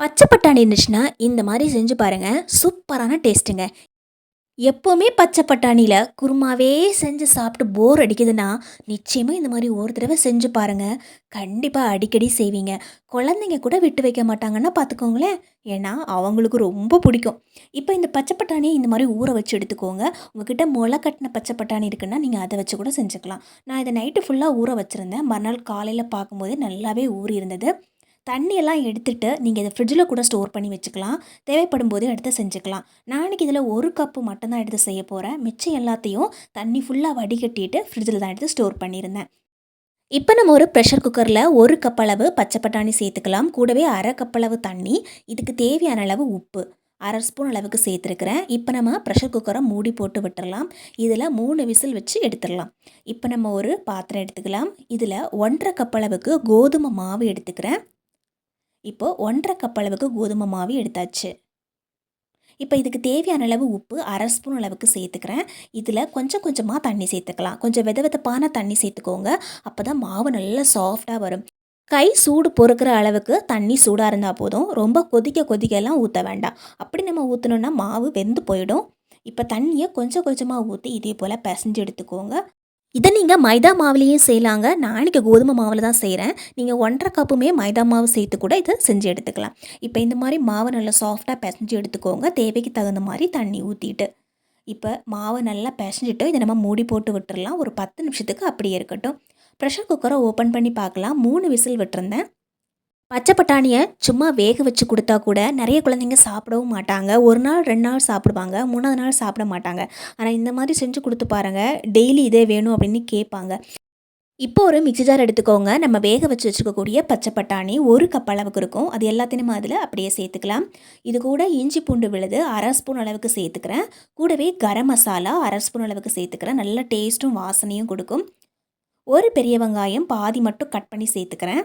பச்சை பட்டாணி இருந்துச்சுன்னா இந்த மாதிரி செஞ்சு பாருங்கள் சூப்பரான டேஸ்ட்டுங்க. எப்போவுமே பச்சை பட்டாணியில் குருமாவே செஞ்சு சாப்பிட்டு போர் அடிக்குதுன்னா நிச்சயமாக இந்த மாதிரி ஒரு தடவை செஞ்சு பாருங்கள் கண்டிப்பாக அடிக்கடி செய்வீங்க. குழந்தைங்க கூட விட்டு வைக்க மாட்டாங்கன்னா பார்த்துக்கோங்களேன் ஏன்னா அவங்களுக்கு ரொம்ப பிடிக்கும். இப்போ இந்த பச்சை பட்டாணியை இந்த மாதிரி ஊற வச்சு எடுத்துக்கோங்க. உங்ககிட்ட முளை கட்டின பச்சை பட்டாணி இருக்குன்னா நீங்கள் அதை வச்சு கூட செஞ்சுக்கலாம். நான் இதை நைட்டு ஃபுல்லாக ஊற வச்சுருந்தேன். மறுநாள் காலையில் பார்க்கும்போது நல்லாவே ஊறி இருந்தது தண்ணியெல்லாம் எடுத்துகிட்டு நீங்கள் இதை ஃப்ரிட்ஜில் கூட ஸ்டோர் பண்ணி வச்சுக்கலாம். தேவைப்படும் போது எடுத்து செஞ்சுக்கலாம். நாளைக்கு இதில் ஒரு கப்பு மட்டும்தான் எடுத்து செய்ய போகிறேன் மிச்சம் எல்லாத்தையும் தண்ணி ஃபுல்லாக வடிகட்டிட்டு ஃப்ரிட்ஜில் தான் எடுத்து ஸ்டோர் பண்ணியிருந்தேன். இப்போ நம்ம ஒரு ப்ரெஷர் குக்கரில் ஒரு கப் அளவு பச்சை பட்டாணி சேர்த்துக்கலாம். கூடவே அரை கப் அளவு தண்ணி இதுக்கு தேவையான அளவு உப்பு அரை ஸ்பூன் அளவுக்கு சேர்த்துருக்குறேன். இப்போ நம்ம ப்ரெஷர் குக்கரை மூடி போட்டு விட்டுறலாம். இதில் மூணு விசில் வச்சு எடுத்துடலாம் இப்போ நம்ம ஒரு பாத்திரம் எடுத்துக்கலாம். இதில் ஒன்றரை கப் அளவுக்கு கோதுமை மாவு எடுத்துக்கிறேன். இப்போது ஒன்றரை கப் அளவுக்கு கோதுமை மாவு எடுத்தாச்சு. இப்போ இதுக்கு தேவையான அளவு உப்பு அரை ஸ்பூன் அளவுக்கு சேர்த்துக்கிறேன். இதில் கொஞ்சம் கொஞ்சமாக தண்ணி சேர்த்துக்கலாம். கொஞ்சம் வித விதப்பான தண்ணி சேர்த்துக்கோங்க. அப்போ தான் மாவு நல்லா சாஃப்டாக வரும். கை சூடு பொறுக்கிற அளவுக்கு தண்ணி சூடாக இருந்தால் போதும். ரொம்ப கொதிக்க கொதிக்கலாம் ஊற்ற வேண்டாம். அப்படி நம்ம ஊற்றணுன்னா மாவு வெந்து போயிடும். இப்போ தண்ணியை கொஞ்சம் கொஞ்சமாக ஊற்றி இதே போல் பிசைஞ்சு எடுத்துக்கோங்க. இதை நீங்கள் மைதா மாவுலேயும் செய்யலாங்க. நான் இன்றைக்கி கோதுமை மாவில் தான் செய்கிறேன் நீங்கள் ஒன்றரை கப்புமே மைதா மாவு சேர்த்து கூட இதை செஞ்சு எடுத்துக்கலாம். இப்போ இந்த மாதிரி மாவை நல்லா சாஃப்டாக பிசைஞ்சு எடுத்துக்கோங்க. தேவைக்கு தகுந்த மாதிரி தண்ணி ஊற்றிட்டு இப்போ மாவை நல்லா பிசைஞ்சிட்டு இதை நம்ம மூடி போட்டு விட்டுறலாம். ஒரு பத்து நிமிஷத்துக்கு அப்படியே இருக்கட்டும். ப்ரெஷர் குக்கரை ஓப்பன் பண்ணி பார்க்கலாம். மூணு விசில் விட்டுருந்தேன். பச்சை பட்டாணியை சும்மா வேக வச்சு கொடுத்தா கூட நிறைய குழந்தைங்க சாப்பிடவும் மாட்டாங்க. ஒரு நாள் ரெண்டு நாள் சாப்பிடுவாங்க. மூணாவது நாள் சாப்பிட மாட்டாங்க. ஆனால் இந்த மாதிரி செஞ்சு கொடுத்து பாருங்கள் டெய்லி இதே வேணும் அப்படின்னு கேட்பாங்க. இப்போ ஒரு மிக்சி ஜார் எடுத்துக்கோங்க. நம்ம வேக வச்சு வச்சுக்கக்கூடிய பச்சை பட்டாணி ஒரு கப் அளவுக்கு இருக்கும். அது எல்லாத்தையும் அதில் அப்படியே சேர்த்துக்கலாம். இது கூட இஞ்சி பூண்டு விழுது அரை ஸ்பூன் அளவுக்கு சேர்த்துக்கிறேன். கூடவே கரம் மசாலா அரை ஸ்பூன் அளவுக்கு சேர்த்துக்கிறேன். நல்ல டேஸ்ட்டும் வாசனையும் கொடுக்கும். ஒரு பெரிய வெங்காயம் பாதி மட்டும் கட் பண்ணி சேர்த்துக்கிறேன்.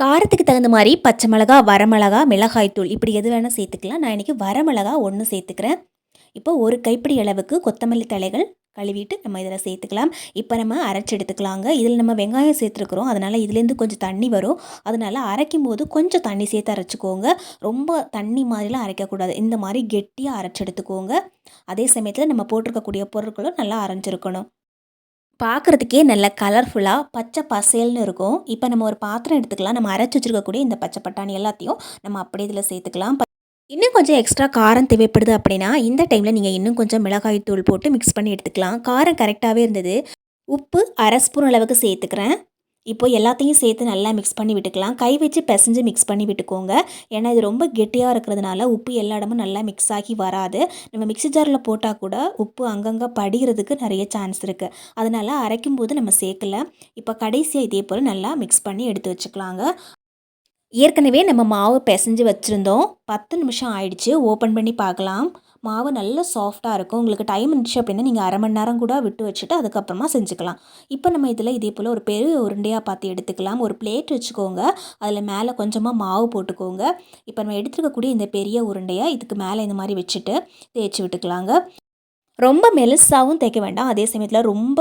காரத்துக்கு தகுந்த மாதிரி பச்சை மிளகா வரமிளகா மிளகாய்த்தூள் இப்படி எது வேணால் சேர்த்துக்கலாம். நான் இன்றைக்கி வரமிளகா ஒன்று சேர்த்துக்கிறேன். இப்போ ஒரு கைப்பிடி அளவுக்கு கொத்தமல்லி தலைகள் கழுவிட்டு நம்ம இதில் சேர்த்துக்கலாம். இப்போ நம்ம அரைச்சி எடுத்துக்கலாங்க. இதில் நம்ம வெங்காயம் சேர்த்துருக்குறோம். அதனால் இதுலேருந்து கொஞ்சம் தண்ணி வரும். அதனால் அரைக்கும் போது கொஞ்சம் தண்ணி சேர்த்து அரைச்சிக்கோங்க. ரொம்ப தண்ணி மாதிரிலாம் அரைக்கக்கூடாது. இந்த மாதிரி கெட்டியாக அரைச்சி எடுத்துக்கோங்க. அதே சமயத்தில் நம்ம போட்டிருக்கக்கூடிய பொருட்களும் நல்லா அரைஞ்சிருக்கணும். பார்க்குறதுக்கே நல்ல கலர்ஃபுல்லாக பச்சை பசேல்னு இருக்கும். இப்போ நம்ம ஒரு பாத்திரம் எடுத்துக்கலாம். நம்ம அரைச்சி வச்சுருக்கக்கூடிய இந்த பச்சை பட்டாணி எல்லாத்தையும் நம்ம அப்படியே இதில் சேர்த்துக்கலாம். இன்னும் கொஞ்சம் எக்ஸ்ட்ரா காரம் தேவைப்படுது அப்படின்னா இந்த டைமில் நீங்கள் இன்னும் கொஞ்சம் மிளகாய் தூள் போட்டு மிக்ஸ் பண்ணி எடுத்துக்கலாம். காரம் கரெக்டாகவே இருந்தது. உப்பு அரை ஸ்பூன் அளவுக்கு சேர்த்துக்கிறேன். இப்போ எல்லாத்தையும் சேர்த்து நல்லா மிக்ஸ் பண்ணி விட்டுக்கலாம். கை வச்சு பிசைஞ்சு மிக்ஸ் பண்ணி விட்டுக்கோங்க. ஏன்னா இது ரொம்ப கெட்டியாக இருக்கிறதுனால உப்பு எல்லா இடமும் நல்லா மிக்ஸ் ஆகி வராது. நம்ம மிக்ஸி ஜாரில் போட்டால் கூட உப்பு அங்கங்கே படிகிறதுக்கு நிறைய சான்ஸ் இருக்குது அதனால் அரைக்கும் போது நம்ம சேர்க்கல. இப்போ கடைசியாக இதே போல் நல்லா மிக்ஸ் பண்ணி எடுத்து வச்சுக்கலாங்க. ஏற்கனவே நம்ம மாவு பிசைஞ்சு வச்சுருந்தோம். பத்து நிமிஷம் ஆயிடுச்சு. ஓப்பன் பண்ணி பார்க்கலாம். மாவு நல்ல சாஃப்டாக இருக்கும். உங்களுக்கு டைம் இருந்துச்சு அப்படின்னா நீங்கள் அரை மணி நேரம் கூட விட்டு வச்சுட்டு அதுக்கப்புறமா செஞ்சுக்கலாம். இப்போ நம்ம இதில் இதே போல் ஒரு பெரிய உருண்டையாக பார்த்து எடுத்துக்கலாம். ஒரு பிளேட் வச்சுக்கோங்க. அதில் மேலே கொஞ்சமாக மாவு போட்டுக்கோங்க. இப்போ நம்ம எடுத்துருக்கக்கூடிய இந்த பெரிய உருண்டையை இதுக்கு மேலே இந்த மாதிரி வச்சுட்டு தேய்ச்சி விட்டுக்கலாங்க. ரொம்ப மெலிசாகவும் தேய்க்க வேண்டாம். அதே சமயத்தில் ரொம்ப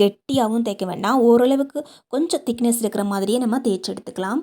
கெட்டியாகவும் தேய்க்க வேண்டாம். ஓரளவுக்கு கொஞ்சம் திக்னஸ் இருக்கிற மாதிரியே நம்ம தேய்ச்சி எடுத்துக்கலாம்.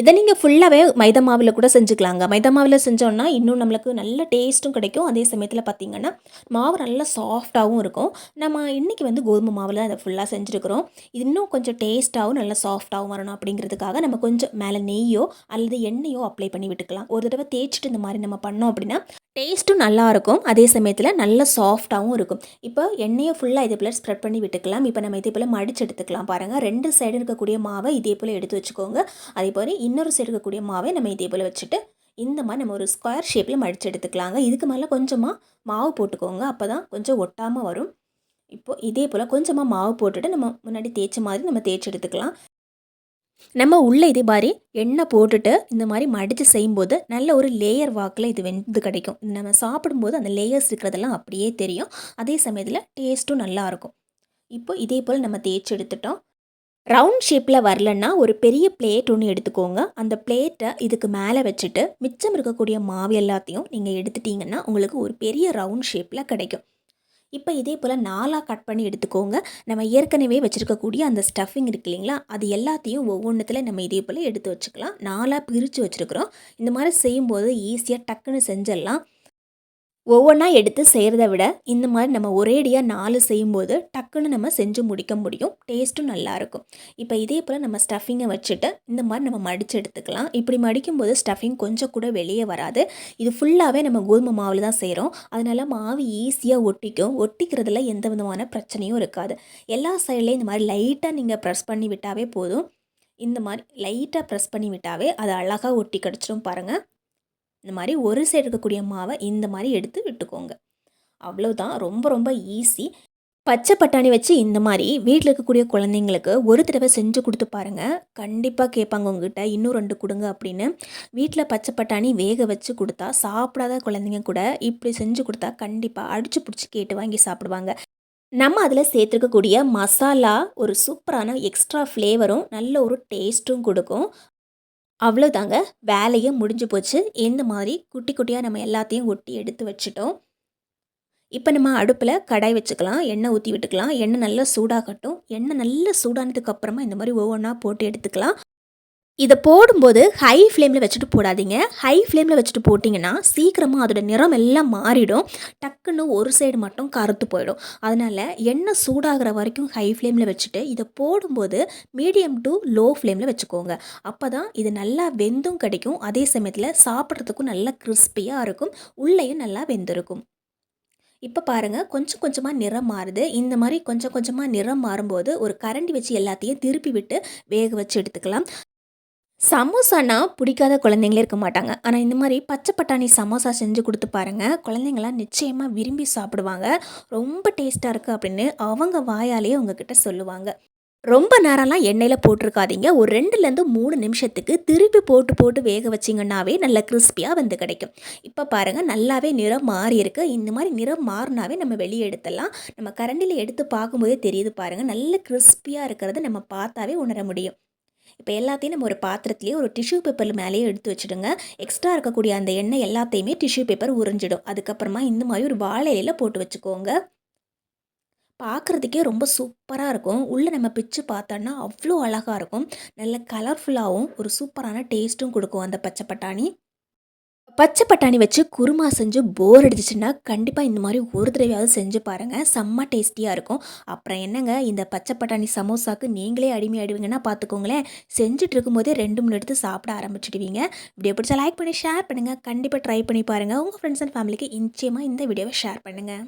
இதை நீங்கள் ஃபுல்லாகவே மைதா மாவில் கூட செஞ்சுக்கலாங்க. மைதா மாவில் செஞ்சோன்னா இன்னும் நம்மளுக்கு நல்ல டேஸ்ட்டும் கிடைக்கும். அதே சமயத்தில் பார்த்திங்கன்னா மாவு நல்லா சாஃப்டாகவும் இருக்கும். நம்ம இன்றைக்கி வந்து கோதுமை மாவில் அதை ஃபுல்லாக செஞ்சுருக்கிறோம். இன்னும் கொஞ்சம் டேஸ்ட்டாகவும் நல்லா சாஃப்டாகவும் வரணும் அப்படிங்கிறதுக்காக நம்ம கொஞ்சம் மேலே நெய்யோ அல்லது எண்ணெயோ அப்ளை பண்ணி விட்டுக்கலாம். ஒரு தடவை தேய்ச்சிட்டு இந்த மாதிரி நம்ம பண்ணோம் அப்படின்னா டேஸ்ட்டும் நல்லாயிருக்கும் அதே சமயத்தில் நல்ல சாஃப்டாகவும் இருக்கும். இப்போ எண்ணெயை ஃபுல்லாக இதே போல் ஸ்ப்ரெட் பண்ணி விட்டுக்கலாம். இப்போ நம்ம இதே போல் மடிச்சு எடுத்துக்கலாம். பாருங்கள் ரெண்டு சைடு இருக்கக்கூடிய மாவை இதே போல் எடுத்து வச்சுக்கோங்க. அதே போல் இன்னொரு சைடு இருக்கக்கூடிய மாவை நம்ம இதே போல் வச்சுட்டு இந்த மாதிரி நம்ம ஒரு ஸ்கொயர் ஷேப்பில் மடித்து எடுத்துக்கலாங்க. இதுக்கு மேலே கொஞ்சமாக மாவு போட்டுக்கோங்க. அப்போ தான் கொஞ்சம் ஒட்டாமல் வரும். இப்போது இதே போல் கொஞ்சமாக மாவு போட்டுட்டு நம்ம முன்னாடி தேய்ச்ச மாதிரி நம்ம தேய்ச்சி எடுத்துக்கலாம். நம்ம உள்ளே இதே மாதிரி எண்ணெய் போட்டுட்டு இந்த மாதிரி மடித்து செய்யும்போது நல்ல ஒரு லேயர் வாக்கில் இது வெந்து கிடைக்கும். நம்ம சாப்பிடும்போது அந்த லேயர்ஸ் இருக்கிறதெல்லாம் அப்படியே தெரியும். அதே சமயத்தில் டேஸ்ட்டும் நல்லாயிருக்கும் இப்போ இதே போல் நம்ம தேய்ச்சி எடுத்துட்டோம். ரவுண்ட் ஷேப்பில் வரலன்னா ஒரு பெரிய பிளேட் ஒன்று எடுத்துக்கோங்க. அந்த பிளேட்டை இதுக்கு மேலே வச்சுட்டு மிச்சம் இருக்கக்கூடிய மாவு எல்லாத்தையும் நீங்கள் எடுத்துட்டிங்கன்னா உங்களுக்கு ஒரு பெரிய ரவுண்ட் ஷேப்பில் கிடைக்கும். இப்போ இதே போல் நாலாக கட் பண்ணி எடுத்துக்கோங்க. நம்ம ஏற்கனவே வச்சுருக்கக்கூடிய அந்த ஸ்டஃபிங் இருக்கு இல்லைங்களா? அது எல்லாத்தையும் ஒவ்வொன்றத்தில் நம்ம இதே போல் எடுத்து வச்சுக்கலாம். நாலாக பிரித்து வச்சுருக்குறோம். இந்த மாதிரி செய்யும்போது ஈஸியாக டக்குன்னு செஞ்சிடலாம். ஒவ்வொன்றா எடுத்து செய்கிறத விட இந்த மாதிரி நம்ம ஒரேடியாக நாலு செய்யும்போது டக்குன்னு நம்ம செஞ்சு முடிக்க முடியும். டேஸ்ட்டும் நல்லாயிருக்கும் இப்போ இதே போல் நம்ம ஸ்டஃபிங்கை வச்சுட்டு இந்த மாதிரி நம்ம மடித்து எடுத்துக்கலாம். இப்படி மடிக்கும்போது ஸ்டஃபிங் கொஞ்சம் கூட வெளியே வராது. இது ஃபுல்லாகவே நம்ம கோதுமை மாவில் தான் செய்கிறோம் அதனால் மாவு ஈஸியாக ஒட்டிக்கும். ஒட்டிக்கிறதுல எந்த விதமான பிரச்சனையும் இருக்காது. எல்லா சைட்லேயும் இந்த மாதிரி லைட்டாக நீங்கள் ப்ரெஸ் பண்ணி விட்டாவே போதும். இந்த மாதிரி லைட்டாக ப்ரெஸ் பண்ணி விட்டாவே அது அழகாக ஒட்டி கிடச்சிடும் பாருங்கள் இந்த மாதிரி ஒரு சைடு இருக்கக்கூடிய மாவை இந்த மாதிரி எடுத்து விட்டுக்கோங்க. அவ்வளோதான் ரொம்ப ரொம்ப ஈஸி பச்சை பட்டாணி வச்சு இந்த மாதிரி வீட்டில் இருக்கக்கூடிய குழந்தைங்களுக்கு ஒரு தடவை செஞ்சு கொடுத்து பாருங்கள் கண்டிப்பாக கேட்பாங்க உங்ககிட்ட இன்னும் ரெண்டு கொடுங்க அப்படின்னு. வீட்டில் பச்சை பட்டாணி வேக வச்சு கொடுத்தா சாப்பிடாத குழந்தைங்க கூட இப்படி செஞ்சு கொடுத்தா கண்டிப்பாக அடிச்சு பிடிச்சி கேட்டு வாங்கி சாப்பிடுவாங்க. நம்ம அதில் சேர்த்துருக்கக்கூடிய மசாலா ஒரு சூப்பரான எக்ஸ்ட்ரா ஃப்ளேவரும் நல்ல ஒரு டேஸ்ட்டும் கொடுக்கும். அவ்வளோதாங்க வேலையே முடிஞ்சு போச்சு. இந்த மாதிரி குட்டி குட்டியாக நம்ம எல்லாத்தையும் ஒட்டி எடுத்து வச்சுட்டோம். இப்போ நம்ம அடுப்பில் கடாய் வச்சுக்கலாம். எண்ணெய் ஊற்றி விட்டுக்கலாம். எண்ணெய் நல்லா சூடாகட்டும். எண்ணெய் நல்லா சூடானதுக்கப்புறமா இந்த மாதிரி ஒவ்வொன்றா போட்டு எடுத்துக்கலாம். இதை போடும்போது ஹை ஃப்ளேமில் வச்சுட்டு போடாதீங்க. ஹை ஃப்ளேமில் வச்சுட்டு போட்டிங்கன்னா சீக்கிரமாக அதோட நிறம் எல்லாம் மாறிடும். டக்குன்னு ஒரு சைடு மட்டும் கருத்து போயிடும். அதனால் எண்ணெய் சூடாகிற வரைக்கும் ஹை ஃப்ளேமில் வச்சுட்டு இதை போடும்போது மீடியம் டு லோ ஃப்ளேமில் வச்சுக்கோங்க. அப்போ தான் இது நல்லா வெந்தும் கிடைக்கும். அதே சமயத்தில் சாப்பிட்றதுக்கும் நல்லா கிறிஸ்பியாக இருக்கும். உள்ளேயும் நல்லா வெந்திருக்கும். இப்போ பாருங்கள் கொஞ்சம் கொஞ்சமாக நிறம் மாறுது. இந்த மாதிரி கொஞ்சம் கொஞ்சமாக நிறம் மாறும்போது ஒரு கரண்டி வச்சு எல்லாத்தையும் திருப்பி விட்டு வேக வச்சு எடுத்துக்கலாம். சமோசானா பிடிக்காத குழந்தைங்களே இருக்க மாட்டாங்க. ஆனால் இந்த மாதிரி பச்சை பட்டாணி சமோசா செஞ்சு கொடுத்து பாருங்கள் குழந்தைங்களாம் நிச்சயமாக விரும்பி சாப்பிடுவாங்க. ரொம்ப டேஸ்ட்டாக இருக்குது அப்படின்னு அவங்க வாயாலேயே உங்ககிட்ட சொல்லுவாங்க. ரொம்ப நேரம்லாம் எண்ணெயில் போட்டிருக்காதீங்க. ஒரு ரெண்டுலேருந்து மூணு நிமிஷத்துக்கு திருப்பி போட்டு போட்டு வேக வச்சிங்கன்னாவே நல்ல கிறிஸ்பியாக வந்து கிடைக்கும். இப்போ பாருங்கள் நல்லாவே நிறம் மாறி இருக்கு. இந்த மாதிரி நிறம் மாறினாவே நம்ம வெளியே எடுத்துடலாம். நம்ம கரண்டியில் எடுத்து பார்க்கும்போதே தெரியுது பாருங்கள் நல்ல கிறிஸ்பியாக இருக்கிறத நம்ம பார்த்தாவே உணர முடியும். இப்போ எல்லாத்தையும் நம்ம ஒரு பாத்திரத்துலேயே ஒரு டிஷ்யூ பேப்பர் மேலேயே எடுத்து வச்சுடுங்க. எக்ஸ்ட்ரா இருக்கக்கூடிய அந்த எண்ணெய் எல்லாத்தையுமே டிஷ்யூ பேப்பர் உறிஞ்சிடும். அதுக்கப்புறமா இந்த மாதிரி ஒரு வாழை இலையில் போட்டு வச்சுக்கோங்க. பார்க்குறதுக்கே ரொம்ப சூப்பராக இருக்கும். உள்ளே நம்ம பிச்சு பார்த்தோன்னா அவ்வளோ அழகாக இருக்கும். நல்ல கலர்ஃபுல்லாகவும் ஒரு சூப்பரான டேஸ்ட்டும் கொடுக்கும் அந்த பச்சை பட்டாணி. பச்சை பட்டாணி வச்சு குருமா செஞ்சு போர் அடிச்சிச்சுன்னா கண்டிப்பாக இந்த மாதிரி ஒரு தடவையாவது செஞ்சு பாருங்கள் செம்ம டேஸ்டியாக இருக்கும். அப்புறம் என்னங்க இந்த பச்சை பட்டாணி சமோசாக்கு நீங்களே அடிமை ஆடுவீங்கன்னா பார்த்துக்கோங்களேன் செஞ்சுட்டு இருக்கும்போதே ரெண்டு மூணு எடுத்து சாப்பிட ஆரம்பிச்சிடுவீங்க. வீடியோ பிடிச்சா லைக் பண்ணி ஷேர் பண்ணுங்கள் கண்டிப்பாக ட்ரை பண்ணி பாருங்கள் உங்கள் ஃப்ரெண்ட்ஸ் அண்ட் ஃபேமிலிக்கு நிச்சயமாக இந்த வீடியோவை ஷேர் பண்ணுங்கள்